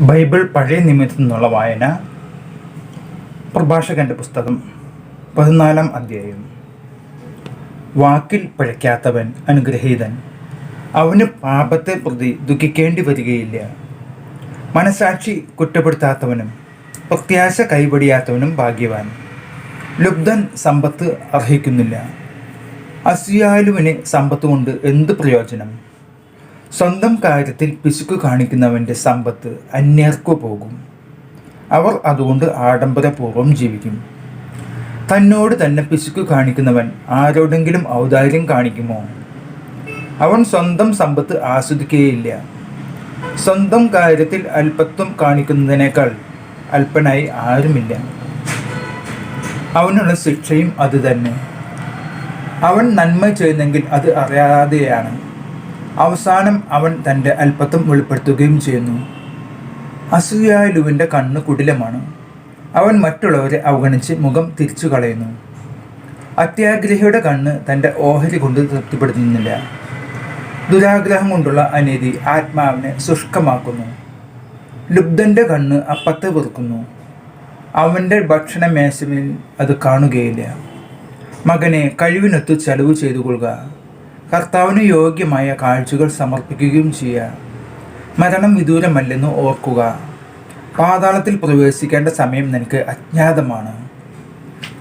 Bible പഴയ നിമിത്തത്തിൽ നിന്നുള്ള വായന. പ്രഭാഷകന്റെ പുസ്തകം പതിനാലാം അധ്യായം. വാക്കിൽ പിഴയ്ക്കാത്തവൻ അനുഗ്രഹീതൻ. അവന് പാപത്തെ പ്രതി ദുഃഖിക്കേണ്ടി വരികയില്ല. മനസാക്ഷി കുറ്റപ്പെടുത്താത്തവനും പ്രത്യാശ കൈവടിയാത്തവനും ഭാഗ്യവാൻ. ലുബ്ധൻ സമ്പത്ത് അർഹിക്കുന്നില്ല. അസിയാലുവിന് സമ്പത്ത് കൊണ്ട് എന്ത് പ്രയോജനം? സ്വന്തം കാര്യത്തിൽ പിശുക്ക് കാണിക്കുന്നവന്റെ സമ്പത്ത് അന്യർക്കു പോകും. അവർ അതുകൊണ്ട് ആഡംബരപൂർവം ജീവിക്കും. തന്നോട് തന്നെ പിശുക്ക് കാണിക്കുന്നവൻ ആരോടെങ്കിലും ഔദാര്യം കാണിക്കുമോ? അവൻ സ്വന്തം സമ്പത്ത് ആസ്വദിക്കുകയില്ല. സ്വന്തം കാര്യത്തിൽ അല്പത്വം കാണിക്കുന്നതിനേക്കാൾ അല്പനായി ആരുമില്ല. അവനുള്ള ശിക്ഷയും അതുതന്നെ അവൻ നന്മ ചെയ്യുന്നെങ്കിൽ അത് അറിയാതെയാണ്. അവസാനം അവൻ തന്റെ അല്പത്വം വെളിപ്പെടുത്തുകയും ചെയ്യുന്നു. അസൂയായ ലുവിന്റെ കണ്ണ് കുടിലമാണ്. അവൻ മറ്റുള്ളവരെ അവഗണിച്ച് മുഖം തിരിച്ചു കളയുന്നു. അത്യാഗ്രഹിയുടെ കണ്ണ് തന്റെ ഓഹരി കൊണ്ട് തൃപ്തിപ്പെടുത്തുന്നില്ല. ദുരാഗ്രഹം കൊണ്ടുള്ള അനീതി ആത്മാവിനെ ശുഷ്കമാക്കുന്നു. ലുബ്ധന്റെ കണ്ണ് അപ്പത്തെ വെറുക്കുന്നു. അവന്റെ ഭക്ഷണ മേശമിൽ അത് കാണുകയില്ല. മകനെ കഴിവിനൊത്ത് ചെലവ് ചെയ്തു കൊള്ളുക കർത്താവിന് യോഗ്യമായ കാഴ്ചകൾ സമർപ്പിക്കുകയും ചെയ്യുക മരണം വിദൂരമല്ലെന്ന് ഓർക്കുക. പാതാളത്തിൽ പ്രവേശിക്കേണ്ട സമയം നിനക്ക് അജ്ഞാതമാണ്.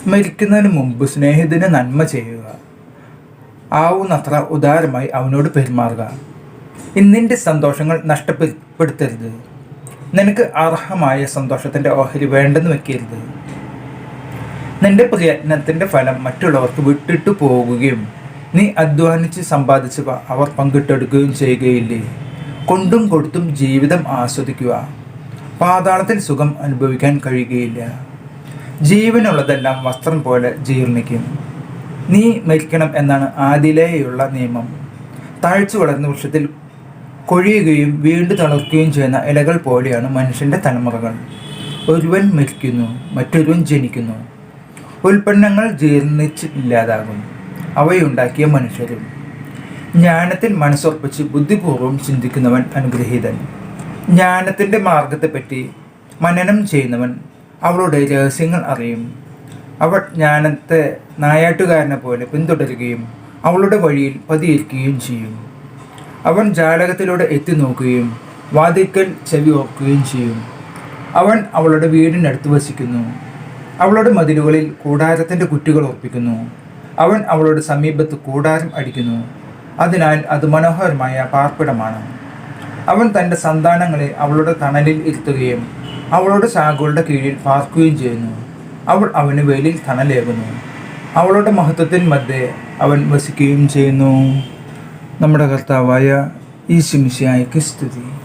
മരിക്കുന്നതിന് മുമ്പ് സ്നേഹിതന് നന്മ ചെയ്യുക. ആവുന്നത്ര ഉദാരമായി അവനോട് പെരുമാറുക. ഇന്നിന്റെ സന്തോഷങ്ങൾ നഷ്ടപ്പെടുത്തരുത്. നിനക്ക് അർഹമായ സന്തോഷത്തിന്റെ ഓഹരി വേണ്ടെന്ന് വെക്കരുത്. നിന്റെ പ്രയത്നത്തിന്റെ ഫലം മറ്റുള്ളവർക്ക് വിട്ടിട്ടു പോകുകയും നീ അധ്വാനിച്ച് സമ്പാദിച്ചവ അവർ പങ്കിട്ടെടുക്കുകയും ചെയ്യുകയില്ലേ? കൊണ്ടും കൊടുത്തും ജീവിതം ആസ്വദിക്കുക. പാതാളത്തിൽ സുഖം അനുഭവിക്കാൻ കഴിയുകയില്ല. ജീവനുള്ളതെല്ലാം വസ്ത്രം പോലെ ജീർണിക്കും. നീ മരിക്കണം എന്നാണ് ആദിലേയുള്ള നിയമം. താഴ്ച വളർന്ന വൃക്ഷത്തിൽ കൊഴിയുകയും വീണ്ടും തളർക്കുകയും ചെയ്യുന്ന ഇലകൾ പോലെയാണ് മനുഷ്യന്റെ തലമുറകൾ. ഒരുവൻ മരിക്കുന്നു മറ്റൊരുവൻ ജനിക്കുന്നു. ഉൽപ്പന്നങ്ങൾ ജീർണിച്ച് ഇല്ലാതാകും അവയുണ്ടാക്കിയ മനുഷ്യരും ജ്ഞാനത്തിൽ മനസ്സുറപ്പിച്ച് ബുദ്ധിപൂർവം ചിന്തിക്കുന്നവൻ അനുഗ്രഹീതൻ. ജ്ഞാനത്തിന്റെ മാർഗത്തെപ്പറ്റി മനനം ചെയ്യുന്നവൻ അവളുടെ രഹസ്യങ്ങൾ അറിയും. അവൾ ജ്ഞാനത്തെ നായാട്ടുകാരനെ പോലെ പിന്തുടരുകയും അവളുടെ വഴിയിൽ പതിയിരിക്കുകയും ചെയ്യും. അവൻ ജാലകത്തിലൂടെ എത്തി നോക്കുകയും വാതിക്കൽ ചെവി ഓർക്കുകയും ചെയ്യും. അവൻ അവളുടെ വീടിനടുത്ത് വസിക്കുന്നു. അവളുടെ മതിലുകളിൽ കൂടാരത്തിന്റെ കുറ്റികൾ ഉറപ്പിക്കുന്നു. അവൻ അവളുടെ സമീപത്ത് കൂടാരം അടിക്കുന്നു. അതിനാൽ അത് മനോഹരമായ പാർപ്പിടമാണ്. അവൻ തന്റെ സന്താനങ്ങളെ അവളുടെ തണലിൽ ഇരുത്തുകയും അവളുടെ ശാഖകളുടെ കീഴിൽ പാർക്കുകയും ചെയ്യുന്നു. അവൾ അവന് വെയിലിൽ തണലേകുന്നു. അവളുടെ മഹത്വത്തിൻ മധ്യേ അവൻ വസിക്കുകയും ചെയ്യുന്നു. നമ്മുടെ കർത്താവായ ഈ ശിംശയായിക്ക് സ്തുതി.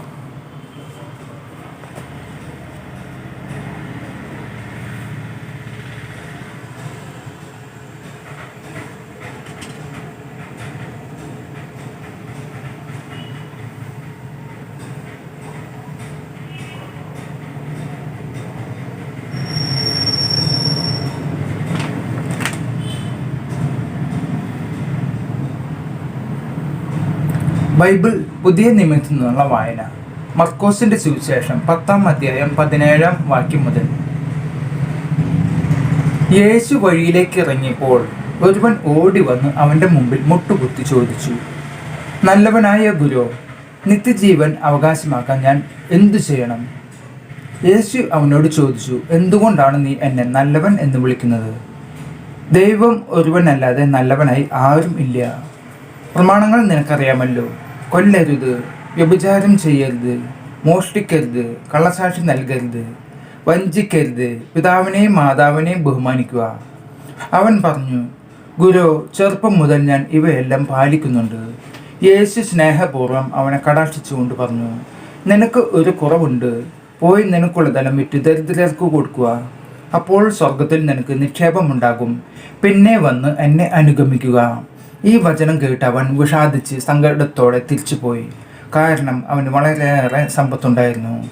ബൈബിൾ പുതിയ നിമിത്തത്തിൽ നിന്നുള്ള വായന. മർക്കോസിന്റെ സുവിശേഷം പത്താം അധ്യായം പതിനേഴാം വാക്യം മുതൽ. യേശു വഴിയിലേക്ക് ഇറങ്ങിയപ്പോൾ ഒരുവൻ ഓടി വന്ന് അവന്റെ മുമ്പിൽ മുട്ടുകുത്തി ചോദിച്ചു നല്ലവനായ ഗുരു നിത്യജീവൻ അവകാശമാക്കാൻ ഞാൻ എന്തു ചെയ്യണം? യേശു അവനോട് ചോദിച്ചു എന്തുകൊണ്ടാണ് നീ എന്നെ നല്ലവൻ എന്ന് വിളിക്കുന്നത്? ദൈവം ഒരുവനല്ലാതെ നല്ലവനായി ആരും ഇല്ല. പ്രമാണങ്ങൾ നിനക്കറിയാമല്ലോ. കൊല്ലരുത് വ്യഭിചാരം ചെയ്യരുത് മോഷ്ടിക്കരുത് കള്ളസാക്ഷി നൽകരുത് വഞ്ചിക്കരുത് പിതാവിനെയും മാതാവിനെയും ബഹുമാനിക്കുക. അവൻ പറഞ്ഞു ഗുരു ചെറുപ്പം മുതൽ ഞാൻ ഇവയെല്ലാം പാലിക്കുന്നുണ്ട്. യേശു സ്നേഹപൂർവം അവനെ കടാക്ഷിച്ചുകൊണ്ട് പറഞ്ഞു നിനക്ക് ഒരു കുറവുണ്ട്. പോയി നിനക്കുള്ളതെല്ലാം വിറ്റ് ദരിദ്രർക്ക് കൊടുക്കുക. അപ്പോൾ സ്വർഗത്തിൽ നിനക്ക് നിക്ഷേപമുണ്ടാകും. പിന്നെ വന്ന് എന്നെ അനുഗമിക്കുക. ഈ വചനം കേട്ട് അവൻ വിഷാദിച്ച് സങ്കടത്തോടെ തിരിച്ചുപോയി. കാരണം അവന് വളരെയേറെ സമ്പത്തുണ്ടായിരുന്നു.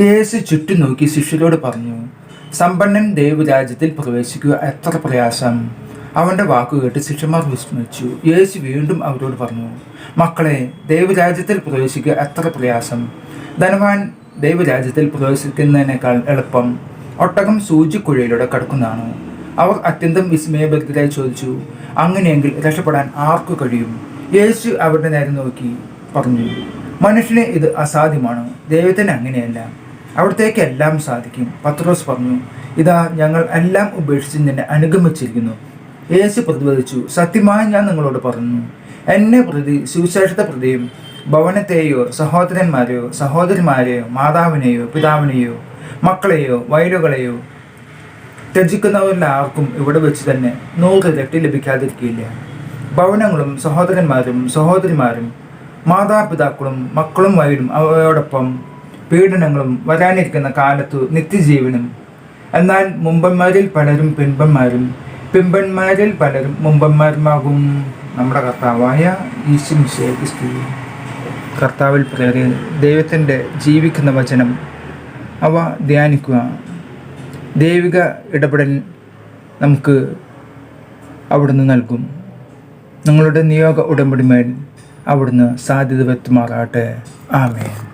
യേശു ചുറ്റും നോക്കി ശിഷ്യരോട് പറഞ്ഞു സമ്പന്നൻ ദൈവരാജ്യത്തിൽ പ്രവേശിക്കുക എത്ര പ്രയാസം. അവന്റെ വാക്കു കേട്ട് ശിഷ്യന്മാർ വിസ്മരിച്ചു യേശു വീണ്ടും അവരോട് പറഞ്ഞു മക്കളെ ദൈവരാജ്യത്തിൽ പ്രവേശിക്കുക എത്ര പ്രയാസം. ധനവാൻ ദൈവരാജ്യത്തിൽ പ്രവേശിക്കുന്നതിനേക്കാൾ എളുപ്പം. ഒട്ടകം സൂചിക്കുഴയിലൂടെ കടക്കുന്നതാണ്. അവർ അത്യന്തം വിസ്മയഭരിതരായി ചോദിച്ചു അങ്ങനെയെങ്കിൽ രക്ഷപ്പെടാൻ ആർക്കു കഴിയും? യേശു അവരുടെ നേരെ നോക്കി പറഞ്ഞു മനുഷ്യന് ഇത് അസാധ്യമാണ്. ദൈവത്തിന് അങ്ങനെയല്ല. അവിടത്തേക്ക് എല്ലാം സാധിക്കും. പത്രോസ് പറഞ്ഞു ഇതാ ഞങ്ങൾ എല്ലാം ഉപേക്ഷിച്ച് നിന്നെ അനുഗമിച്ചിരിക്കുന്നു. യേശു പ്രതിപദിച്ചു സത്യമായി ഞാൻ നിങ്ങളോട് പറഞ്ഞു എന്നെ പ്രതി സുവിശേഷത്തെ പ്രതിയും ഭവനത്തെയോ സഹോദരന്മാരെയോ സഹോദരിമാരെയോ മാതാവിനെയോ പിതാവിനെയോ മക്കളെയോ വയലുകളെയോ ത്യജിക്കുന്നവരിൽ ആർക്കും ഇവിടെ വെച്ച് തന്നെ നൂറ് ഇരട്ടി ലഭിക്കാതിരിക്കില്ല ഭവനങ്ങളും സഹോദരന്മാരും സഹോദരിമാരും മാതാപിതാക്കളും മക്കളും വൈഡും അവയോടൊപ്പം പീഡനങ്ങളും വരാനിരിക്കുന്ന കാലത്തു നിത്യജീവനും. എന്നാൽ മുമ്പന്മാരിൽ പലരും പിൻപന്മാരും പിമ്പന്മാരിൽ പലരും മുമ്പന്മാരുമാകും. നമ്മുടെ കർത്താവായ കർത്താവിൽ പ്രേരി ദൈവത്തിന്റെ ജീവിക്കുന്ന വചനം അവ ധ്യാനിക്കുക. ദൈവിക ഇടപെടൽ നമുക്ക് അവിടുന്ന് നൽകും. നിങ്ങളുടെ നിയോഗ ഉടമ്പടിമേൽ അവിടുന്ന് സാധ്യത വ്യക്തമാറാട്ടെ ആമേൻ.